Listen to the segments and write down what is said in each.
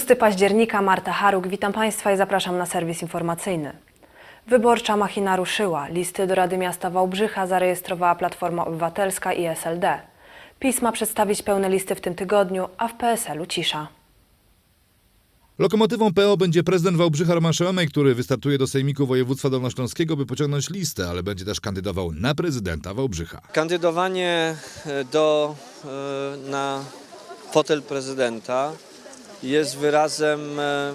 6 października, Marta Haruk, witam Państwa i zapraszam na serwis informacyjny. Wyborcza machina ruszyła. Listy do Rady Miasta Wałbrzycha zarejestrowała Platforma Obywatelska i SLD. PiS ma przedstawić pełne listy w tym tygodniu, a w PSL-u cisza. Lokomotywą PO będzie prezydent Wałbrzycha Roman Szełemej, który wystartuje do Sejmiku Województwa Dolnośląskiego, by pociągnąć listę, ale będzie też kandydował na prezydenta Wałbrzycha. Kandydowanie e, do, e, na fotel prezydenta jest wyrazem e,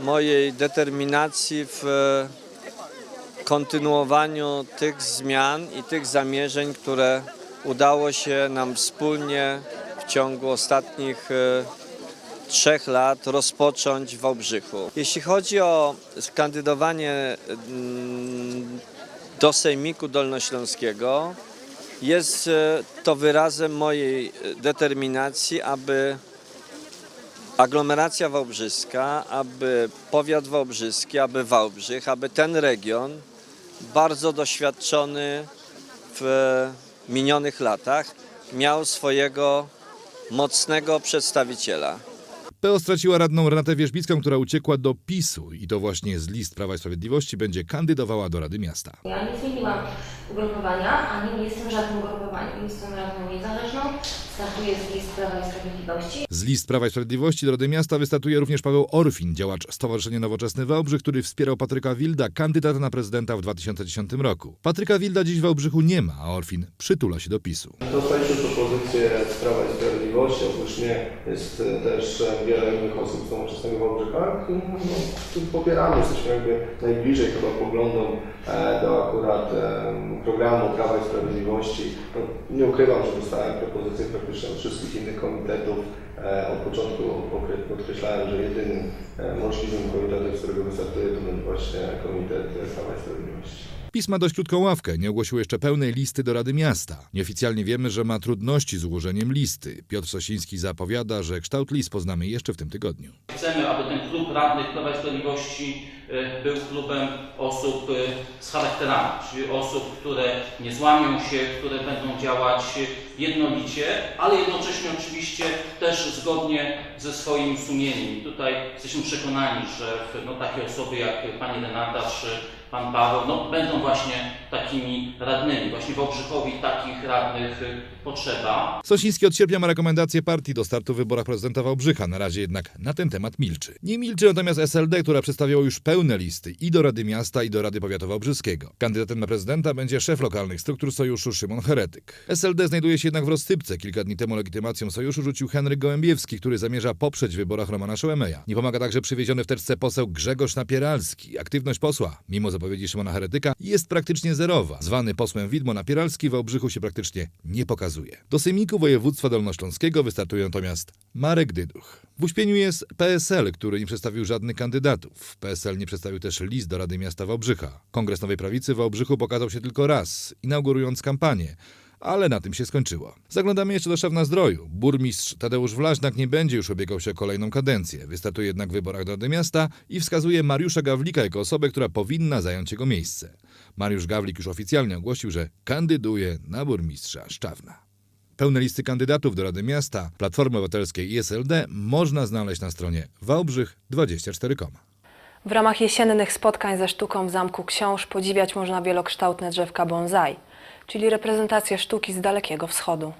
mojej determinacji w e, kontynuowaniu tych zmian i tych zamierzeń, które udało się nam wspólnie w ciągu ostatnich e, trzech lat rozpocząć w Wałbrzychu. Jeśli chodzi o kandydowanie mm, do Sejmiku Dolnośląskiego, jest to wyrazem mojej determinacji, aby aglomeracja wałbrzyska, aby powiat wałbrzyski, aby Wałbrzych, aby ten region bardzo doświadczony w minionych latach miał swojego mocnego przedstawiciela. PO straciła radną Renatę Wierzbicką, która uciekła do PiSu i to właśnie z list Prawa i Sprawiedliwości będzie kandydowała do Rady Miasta. Ja nie zmieniłam ugrupowania, ani nie jestem żadnym ugrupowaniem. Radną niezależną, startuję z list Prawa i Sprawiedliwości. Z list Prawa i Sprawiedliwości do Rady Miasta wystartuje również Paweł Orfin, działacz Stowarzyszenia Nowoczesny Wałbrzych, który wspierał Patryka Wilda, kandydata na prezydenta w 2010 roku. Patryka Wilda dziś w Wałbrzychu nie ma, a Orfin przytula się do PiSu. Dostaliśmy propozycję z Prawa i Sprawiedliwości, oprócz mnie jest też wiele innych osób z Nowoczesnego Wałbrzycha. No, tu popieramy, jesteśmy jakby najbliżej chyba poglądom e, do akurat programu Prawa i Sprawiedliwości. Nie ukrywam, że dostałem propozycję praktycznie od wszystkich innych komitetów. E, Od początku podkreślałem, że jedynym e, możliwym komitetem, z którego wystartuję, to będzie właśnie Komitet Prawa i Sprawiedliwości. PiS ma dość krótką ławkę, nie ogłosił jeszcze pełnej listy do Rady Miasta. Nieoficjalnie wiemy, że ma trudności z ułożeniem listy. Piotr Sosiński zapowiada, że kształt list poznamy jeszcze w tym tygodniu. Chcemy, aby ten klub radnych Prawa i Sprawiedliwości e, był klubem osób e, z charakterami, czyli osób, które nie złamią się, które będą działać jednolicie, ale jednocześnie oczywiście też zgodnie ze swoim sumieniem. I tutaj jesteśmy przekonani, że no, takie osoby jak pani Renata czy pan Paweł no, będą właśnie takimi radnymi. Właśnie Wałbrzychowi takich radnych e, potrzeba. Sosiński od sierpnia ma rekomendację partii do startu w wyborach prezydenta Wałbrzycha. Na razie jednak na ten temat milczy. Nie milczy natomiast SLD, która przedstawiała już pełne listy i do Rady Miasta, i do Rady Powiatu Wałbrzyskiego. Kandydatem na prezydenta będzie szef lokalnych struktur sojuszu Szymon Heretyk. SLD znajduje się jednak w rozsypce. Kilka dni temu legitymacją sojuszu rzucił Henryk Gołębiewski, który zamierza poprzeć w wyborach Romana Szołemeja. Nie pomaga także przywieziony w teczce poseł Grzegorz Napieralski. Aktywność posła, mimo zapowiedzi Szymona Heretyka, jest praktycznie zerowa. Zwany posłem Widmo Napieralski w Wałbrzychu się praktycznie nie pokazuje. Do Sejmiku Województwa Dolnośląskiego wystartuje natomiast Marek Dyduch. W uśpieniu jest PSL, który nie przedstawił żadnych kandydatów. PSL nie przedstawił też list do Rady Miasta Wałbrzycha. Kongres Nowej Prawicy w Wałbrzychu pokazał się tylko raz, inaugurując kampanię. Ale na tym się skończyło. Zaglądamy jeszcze do Szawna Zdroju. Burmistrz Tadeusz Wlaźnak nie będzie już ubiegał się o kolejną kadencję. Wystartuje jednak w wyborach do Rady Miasta i wskazuje Mariusza Gawlika jako osobę, która powinna zająć jego miejsce. Mariusz Gawlik już oficjalnie ogłosił, że kandyduje na burmistrza Szczawna. Pełne listy kandydatów do Rady Miasta, Platformy Obywatelskiej i SLD można znaleźć na stronie wałbrzych24.com. W ramach jesiennych spotkań ze sztuką w Zamku Książ podziwiać można wielokształtne drzewka bonsai, czyli reprezentację sztuki z Dalekiego Wschodu.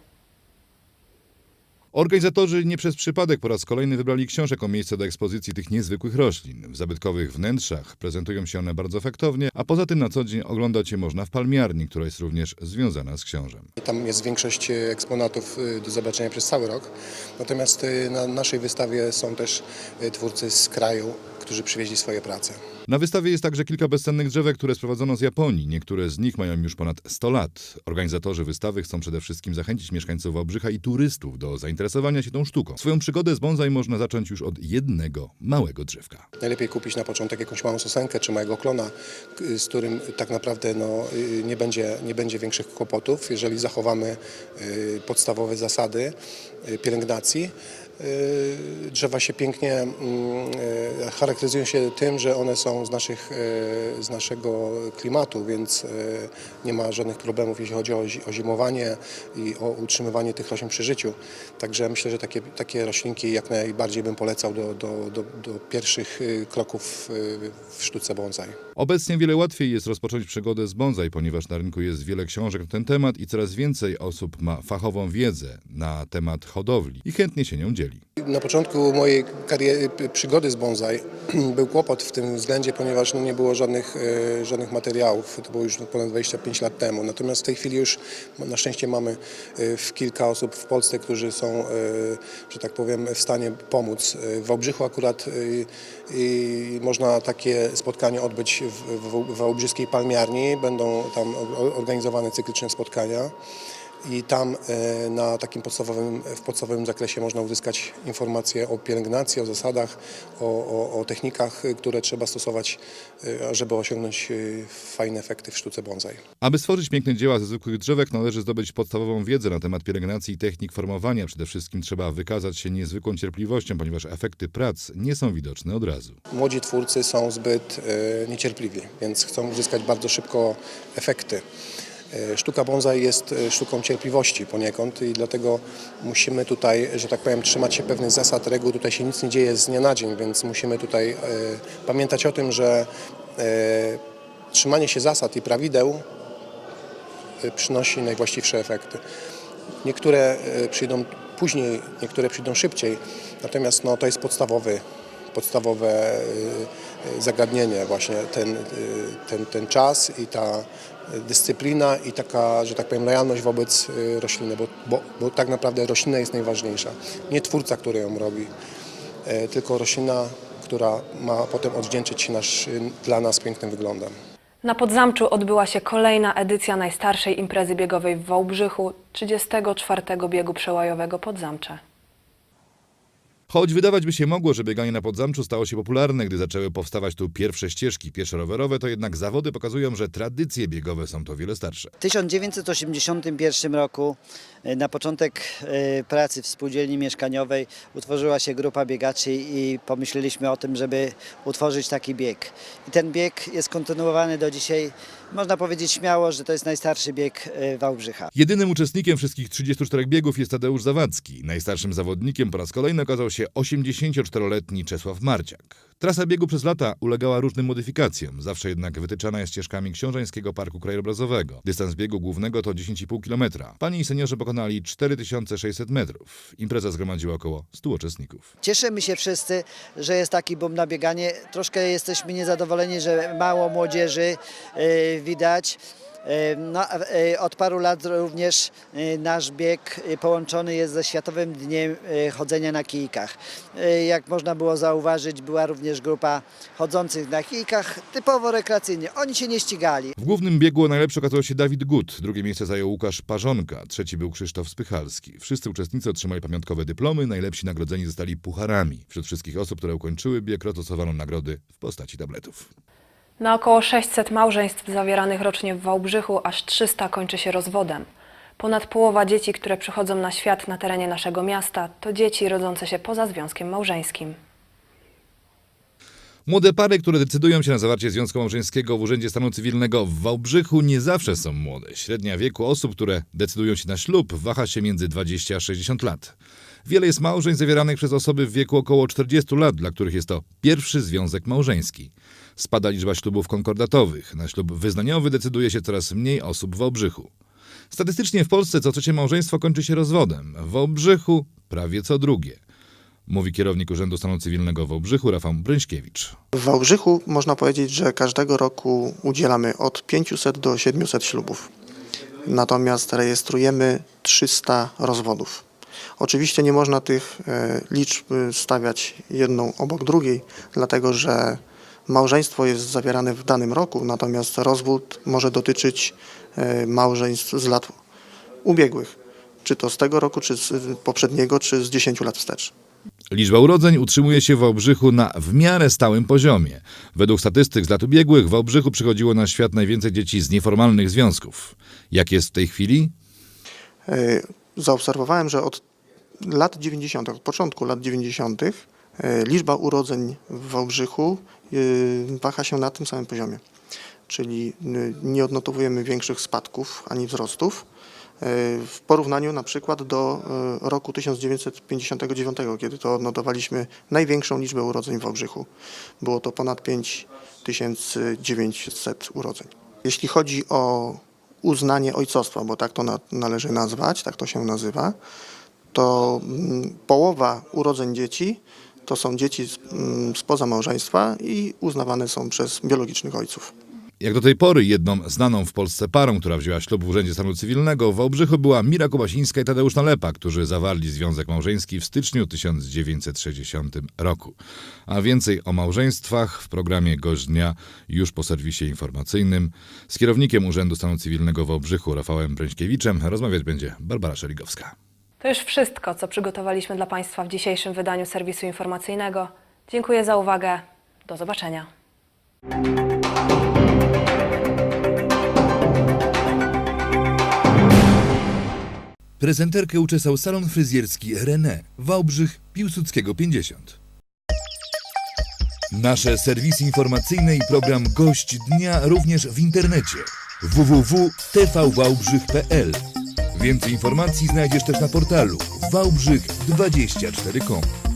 Organizatorzy nie przez przypadek po raz kolejny wybrali książek jako miejsce do ekspozycji tych niezwykłych roślin. W zabytkowych wnętrzach prezentują się one bardzo efektownie, a poza tym na co dzień oglądać je można w palmiarni, która jest również związana z książem. Tam jest większość e, eksponatów e, do zobaczenia przez cały rok. Natomiast e, na naszej wystawie są też twórcy z kraju, którzy przywieźli swoje prace. Na wystawie jest także kilka bezcennych drzewek, które sprowadzono z Japonii. Niektóre z nich mają już ponad 100 lat. Organizatorzy wystawy chcą przede wszystkim zachęcić mieszkańców Wałbrzycha i turystów do zainteresowania się tą sztuką. Swoją przygodę z bonsai można zacząć już od jednego małego drzewka. Najlepiej kupić na początek jakąś małą sosenkę czy małego klona, z którym tak naprawdę no, nie, będzie, nie będzie większych kłopotów, jeżeli zachowamy y, podstawowe zasady y, pielęgnacji. Y, drzewa się pięknie mm, y, charakteryzują się tym, że one są z, naszych, y, z naszego klimatu, więc nie ma żadnych problemów, jeśli chodzi o, zi- o zimowanie i o utrzymywanie tych roślin przy życiu. Także myślę, że takie, takie roślinki jak najbardziej bym polecał do, do, do, do pierwszych kroków w sztuce bonsai. Obecnie wiele łatwiej jest rozpocząć przygodę z bonsai, ponieważ na rynku jest wiele książek na ten temat i coraz więcej osób ma fachową wiedzę na temat hodowli i chętnie się nią dzieli. Na początku mojej kariery, przygody z bonsai był kłopot w tym względzie, ponieważ no, nie było żadnych, e, żadnych materiałów. To było już ponad 25 lat temu. Natomiast w tej chwili już na szczęście mamy e, kilka osób w Polsce, którzy są, e, że tak powiem, w stanie pomóc. W Wałbrzychu akurat można takie spotkanie odbyć w, Wałbrzyskiej Palmiarni. Będą tam organizowane cykliczne spotkania. I tam e, na takim podstawowym, w podstawowym zakresie można uzyskać informacje o pielęgnacji, o zasadach, o, o, o technikach, y, które trzeba stosować, y, żeby osiągnąć fajne efekty w sztuce bonsai. Aby stworzyć piękne dzieła ze zwykłych drzewek, należy zdobyć podstawową wiedzę na temat pielęgnacji i technik formowania. Przede wszystkim trzeba wykazać się niezwykłą cierpliwością, ponieważ efekty prac nie są widoczne od razu. Młodzi twórcy są zbyt e, niecierpliwi, więc chcą uzyskać bardzo szybko efekty. E, Sztuka bonsai jest e, sztuką cierpliwości poniekąd i dlatego musimy tutaj, że tak powiem, trzymać się pewnych zasad, reguł. Tutaj się nic nie dzieje z dnia na dzień, więc musimy tutaj e, pamiętać o tym, że trzymanie się zasad i prawideł przynosi najwłaściwsze efekty. Niektóre przyjdą później, niektóre przyjdą szybciej, natomiast no, to jest podstawowy, podstawowe zagadnienie właśnie ten, ten, ten czas i ta dyscyplina i taka, że tak powiem, lojalność wobec e, rośliny, bo, bo, bo tak naprawdę roślina jest najważniejsza. Nie twórca, który ją robi, e, tylko roślina, która ma potem odwdzięczyć się nasz, dla nas pięknym wyglądem. Na Podzamczu odbyła się kolejna edycja najstarszej imprezy biegowej w Wałbrzychu, 34. biegu przełajowego Podzamcze. Choć wydawać by się mogło, że bieganie na Podzamczu stało się popularne, gdy zaczęły powstawać tu pierwsze ścieżki pieszo-rowerowe, to jednak zawody pokazują, że tradycje biegowe są to wiele starsze. W 1981 roku e, na początek e, pracy w spółdzielni mieszkaniowej utworzyła się grupa biegaczy i pomyśleliśmy o tym, żeby utworzyć taki bieg. I ten bieg jest kontynuowany do dzisiaj. Można powiedzieć śmiało, że to jest najstarszy bieg e, Wałbrzycha. Jedynym uczestnikiem wszystkich 34 biegów jest Tadeusz Zawadzki. Najstarszym zawodnikiem po raz kolejny okazał się 84-letni Czesław Marciak. Trasa biegu przez lata ulegała różnym modyfikacjom, zawsze jednak wytyczana jest ścieżkami Książeńskiego Parku Krajobrazowego. Dystans biegu głównego to 10,5 km. Panie i seniorzy pokonali 4600 metrów. Impreza zgromadziła około 100 uczestników. Cieszymy się wszyscy, że jest taki boom na bieganie. Troszkę jesteśmy niezadowoleni, że mało młodzieży e, widać. No, e, od paru lat również e, nasz bieg e, połączony jest ze Światowym Dniem Chodzenia na kijkach. Jak można było zauważyć, była również grupa chodzących na kijkach, typowo rekreacyjnie. Oni się nie ścigali. W głównym biegu najlepszy okazał się Dawid Gut, drugie miejsce zajął Łukasz Parzonka, trzeci był Krzysztof Spychalski. Wszyscy uczestnicy otrzymali pamiątkowe dyplomy, najlepsi nagrodzeni zostali pucharami. Wśród wszystkich osób, które ukończyły bieg, rozstosowano nagrody w postaci tabletów. Na około 600 małżeństw zawieranych rocznie w Wałbrzychu aż 300 kończy się rozwodem. Ponad połowa dzieci, które przychodzą na świat na terenie naszego miasta, to dzieci rodzące się poza związkiem małżeńskim. Młode pary, które decydują się na zawarcie związku małżeńskiego w Urzędzie Stanu Cywilnego w Wałbrzychu, nie zawsze są młode. Średnia wieku osób, które decydują się na ślub, waha się między 20 a 60 lat. Wiele jest małżeństw zawieranych przez osoby w wieku około 40 lat, dla których jest to pierwszy związek małżeński. Spada liczba ślubów konkordatowych. Na ślub wyznaniowy decyduje się coraz mniej osób w Wałbrzychu. Statystycznie w Polsce co trzecie małżeństwo kończy się rozwodem. W Wałbrzychu prawie co drugie. Mówi kierownik Urzędu Stanu Cywilnego w Wałbrzychu Rafał Bryńśkiewicz. W Wałbrzychu można powiedzieć, że każdego roku udzielamy od 500 do 700 ślubów. Natomiast rejestrujemy 300 rozwodów. Oczywiście nie można tych e, liczb e, stawiać jedną obok drugiej, dlatego że małżeństwo jest zawierane w danym roku, natomiast rozwód może dotyczyć e, małżeństw z lat ubiegłych. Czy to z tego roku, czy z poprzedniego, czy z 10 lat wstecz. Liczba urodzeń utrzymuje się w Wałbrzychu na w miarę stałym poziomie. Według statystyk z lat ubiegłych w Wałbrzychu przychodziło na świat najwięcej dzieci z nieformalnych związków. Jak jest w tej chwili? E, Zaobserwowałem, że od lat 90., od początku lat 90., e, liczba urodzeń w Wałbrzychu e, waha się na tym samym poziomie. Czyli y, nie odnotowujemy większych spadków ani wzrostów e, w porównaniu na przykład do e, roku 1959, kiedy to odnotowaliśmy największą liczbę urodzeń w Wałbrzychu. Było to ponad 5900 urodzeń. Jeśli chodzi o uznanie ojcostwa, bo tak to na, należy nazwać, tak to się nazywa, to mm, połowa urodzeń dzieci to są dzieci mm, spoza małżeństwa i uznawane są przez biologicznych ojców. Jak do tej pory jedną znaną w Polsce parą, która wzięła ślub w Urzędzie Stanu Cywilnego w Wałbrzychu była Mira Kubasińska i Tadeusz Nalepa, którzy zawarli związek małżeński w styczniu 1960 roku. A więcej o małżeństwach w programie Gość Dnia już po serwisie informacyjnym. Z kierownikiem Urzędu Stanu Cywilnego w Wałbrzychu Rafałem Bręśkiewiczem rozmawiać będzie Barbara Szerigowska. To już wszystko, co przygotowaliśmy dla Państwa w dzisiejszym wydaniu serwisu informacyjnego. Dziękuję za uwagę. Do zobaczenia. Prezenterkę uczesał salon fryzjerski René, Wałbrzych, Piłsudskiego 50. Nasze serwisy informacyjne i program Gość Dnia również w internecie www.tvwałbrzych.pl Więcej informacji znajdziesz też na portalu wałbrzych24.com